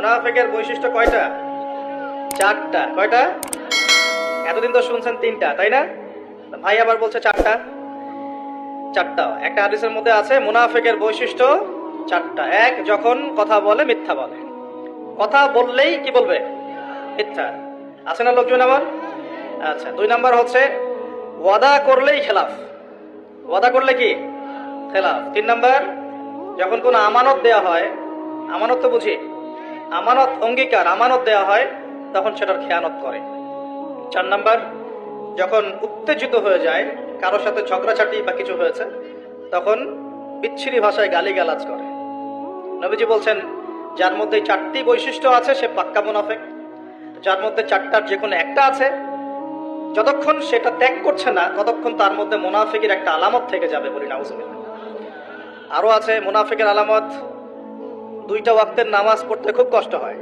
মুনাফেকের বৈশিষ্ট্য কয়টা? চারটা। কয়টা? এতদিন তো শুনছেন তিনটা, তাই না? ভাই আবার বলছে চারটা। চারটা। একটা হাদিসের মধ্যে আছে, মুনাফেকের বৈশিষ্ট্য চারটা। এক, যখন কথা বলে, মিথ্যা বলে। কথা বললেই কি বলবে? মিথ্যা। আছে না লোকজন আমার আচ্ছা দুই নাম্বার হচ্ছে, ওয়াদা করলেই খেলাফ। ওয়াদা করলে কি? খেলাফ। তিন নাম্বার, যখন কোনো আমানত দেয়া হয়, আমানত তো বুঝি? আমানত অঙ্গীকার, আমানত দেয়া হয়, তখন সেটার খেয়ানত করে। চার নাম্বার, যখন উত্তেজিত হয়ে যায় কারও সাথে ঝগড়াঝাটি বা কিছু হয়েছে, তখন বিচ্ছিরি ভাষায় গালিগালাজ করে। নবীজি বলছেন, যার মধ্যে চারটি বৈশিষ্ট্য আছে, সে পাক্কা মুনাফেক। যার মধ্যে চারটার যে কোনো একটা আছে, যতক্ষণ সেটা ত্যাগ করছে না, ততক্ষণ তার মধ্যে মুনাফিকের একটা আলামত থেকে যাবে বলি নাউজুবিল্লাহ। আরও আছে, মুনাফিকের আলামত দুইটা ওয়াক্তের নামাজ পড়তে খুব কষ্ট হয়।